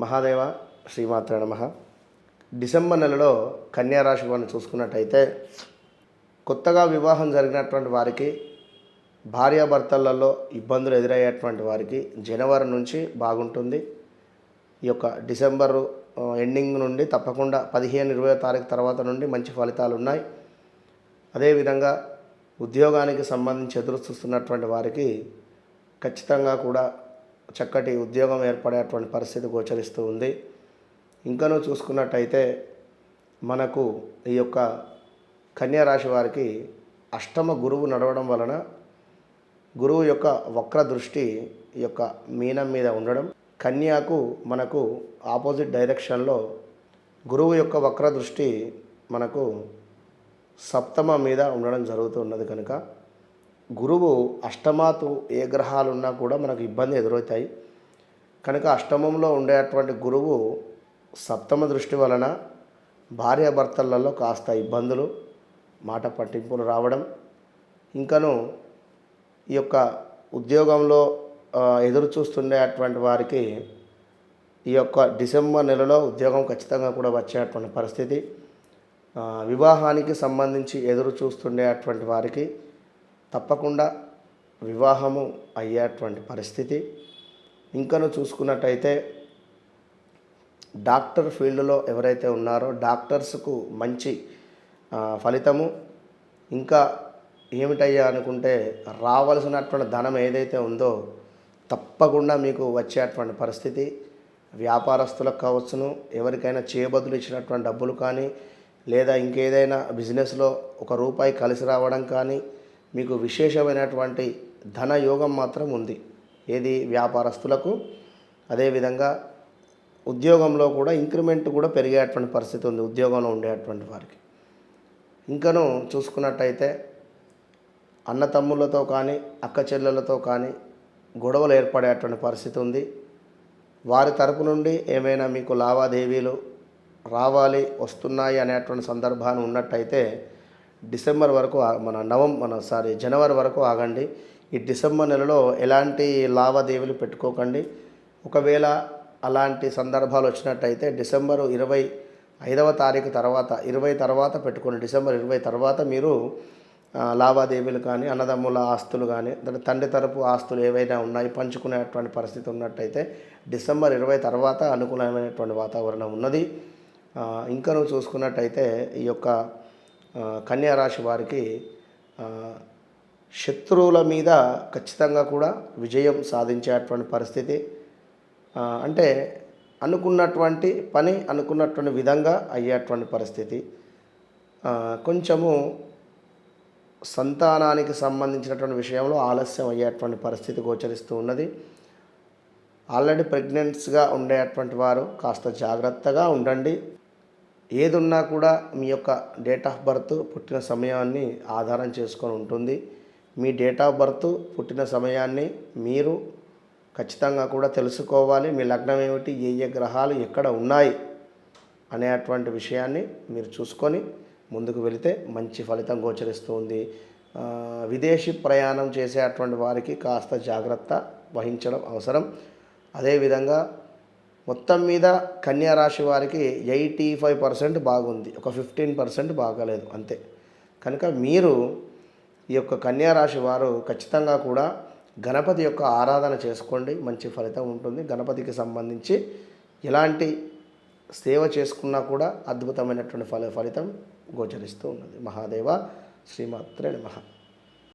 మహాదేవ శ్రీమాత్ర నమ. డిసెంబర్ నెలలో కన్యారాశి వారిని చూసుకున్నట్టయితే కొత్తగా వివాహం జరిగినటువంటి వారికి భార్యాభర్తలలో ఇబ్బందులు ఎదురయ్యేటువంటి వారికి జనవరి నుంచి బాగుంటుంది. ఈ యొక్క డిసెంబర్ ఎండింగ్ నుండి తప్పకుండా పదిహేను ఇరవై తారీఖు తర్వాత నుండి మంచి ఫలితాలు ఉన్నాయి. అదేవిధంగా ఉద్యోగానికి సంబంధించి ఎదురు చూస్తున్నటువంటి వారికి ఖచ్చితంగా కూడా చక్కటి ఉద్యోగం ఏర్పడేటువంటి పరిస్థితి గోచరిస్తూ ఉంది. ఇంకనూ చూసుకున్నట్టయితే మనకు ఈ యొక్క కన్యా రాశి వారికి అష్టమ గురువు నడవడం వలన గురువు యొక్క వక్ర దృష్టి ఈ యొక్క మీనం మీద ఉండడం కన్యాకు మనకు ఆపోజిట్ డైరెక్షన్లో గురువు యొక్క వక్ర దృష్టి మనకు సప్తమ మీద ఉండడం జరుగుతున్నది కనుక గురువు అష్టమాతు ఏ గ్రహాలు ఉన్నా కూడా మనకు ఇబ్బంది ఎదురవుతాయి. కనుక అష్టమంలో ఉండేటువంటి గురువు సప్తమ దృష్టి వలన భార్యాభర్తలలో కాస్త ఇబ్బందులు మాట పట్టింపులు రావడం ఇంకను ఈ యొక్క ఉద్యోగంలో ఎదురు చూస్తుండేటువంటి వారికి ఈ యొక్క డిసెంబర్ నెలలో ఉద్యోగం ఖచ్చితంగా కూడా వచ్చేటువంటి పరిస్థితి. వివాహానికి సంబంధించి ఎదురు చూస్తుండేటువంటి వారికి తప్పకుండా వివాహము అయ్యేటువంటి పరిస్థితి. ఇంకను చూసుకున్నట్టయితే డాక్టర్ ఫీల్డ్లో ఎవరైతే ఉన్నారో డాక్టర్స్కు మంచి ఫలితము. ఇంకా ఏమిటయ్యా అనుకుంటే రావలసినటువంటి ధనం ఏదైతే ఉందో తప్పకుండా మీకు వచ్చేటువంటి పరిస్థితి. వ్యాపారస్తులకు కావచ్చును ఎవరికైనా చేయబదులు ఇచ్చినటువంటి డబ్బులు కానీ లేదా ఇంకేదైనా బిజినెస్లో ఒక రూపాయి కలిసి రావడం కానీ మీకు విశేషమైనటువంటి ధన యోగం మాత్రం ఉంది. ఏది వ్యాపారస్తులకు అదేవిధంగా ఉద్యోగంలో కూడా ఇంక్రిమెంట్ కూడా పెరిగేటువంటి పరిస్థితి ఉంది ఉద్యోగంలో ఉండేటువంటి వారికి. ఇంకను చూసుకున్నట్టయితే అన్నతమ్ములతో కానీ అక్క చెల్లెలతో కానీ గొడవలు ఏర్పడేటువంటి పరిస్థితి ఉంది. వారి తరపు నుండి ఏమైనా మీకు లావాదేవీలు రావాలి వస్తున్నాయి అనేటువంటి సందర్భాన్ని ఉన్నట్టయితే డిసెంబర్ వరకు మన నవం మన సారీ జనవరి వరకు ఆగండి. ఈ డిసెంబర్ నెలలో ఎలాంటి లావాదేవీలు పెట్టుకోకండి. ఒకవేళ అలాంటి సందర్భాలు వచ్చినట్టయితే డిసెంబరు ఇరవై ఐదవ తారీఖు తర్వాత ఇరవై తర్వాత పెట్టుకోండి. డిసెంబర్ ఇరవై తర్వాత మీరు లావాదేవీలు కానీ అన్నదమ్ముల ఆస్తులు కానీ తండ్రి తరపు ఆస్తులు ఏవైనా ఉన్నాయి పంచుకునేటువంటి పరిస్థితి ఉన్నట్టయితే డిసెంబర్ ఇరవై తర్వాత అనుకూలమైనటువంటి వాతావరణం ఉన్నది. ఆ, ఇంకా నువ్వు చూసుకున్నట్టయితే ఈ యొక్క కన్యారాశి వారికి శత్రువుల మీద ఖచ్చితంగా కూడా విజయం సాధించేటువంటి పరిస్థితి. అంటే అనుకున్నటువంటి పని అనుకున్నటువంటి విధంగా అయ్యేటువంటి పరిస్థితి. కొంచెము సంతానానికి సంబంధించినటువంటి విషయంలో ఆలస్యం అయ్యేటువంటి పరిస్థితి గోచరిస్తూ ఉన్నది. ఆల్రెడీ ప్రెగ్నెంట్స్గా ఉండేటువంటి వారు కాస్త జాగ్రత్తగా ఉండండి. ఏదున్నా కూడా మీ యొక్క డేట్ ఆఫ్ బర్త్ పుట్టిన సమయాన్ని ఆధారం చేసుకొని ఉంటుంది. మీ డేట్ ఆఫ్ బర్త్ పుట్టిన సమయాన్ని మీరు ఖచ్చితంగా కూడా తెలుసుకోవాలి. మీ లగ్నం ఏమిటి ఏ ఏ గ్రహాలు ఎక్కడ ఉన్నాయి అనేటువంటి విషయాన్ని మీరు చూసుకొని ముందుకు వెళితే మంచి ఫలితం గోచరిస్తుంది. విదేశీ ప్రయాణం చేసేటువంటి వారికి కాస్త జాగ్రత్త వహించడం అవసరం. అదేవిధంగా మొత్తం మీద కన్యా రాశి వారికి ఎయిటీ ఫైవ్ పర్సెంట్ బాగుంది. ఒక ఫిఫ్టీన్ పర్సెంట్ బాగలేదు. అంతే. కనుక మీరు ఈ యొక్క కన్యా రాశి వారు ఖచ్చితంగా కూడా గణపతి యొక్క ఆరాధన చేసుకోండి. మంచి ఫలితం ఉంటుంది. గణపతికి సంబంధించి ఎలాంటి సేవ చేసుకున్నా కూడా అద్భుతమైనటువంటి ఫల ఫలితం గోచరిస్తూ ఉన్నది. మహాదేవ శ్రీమాత్రే మహా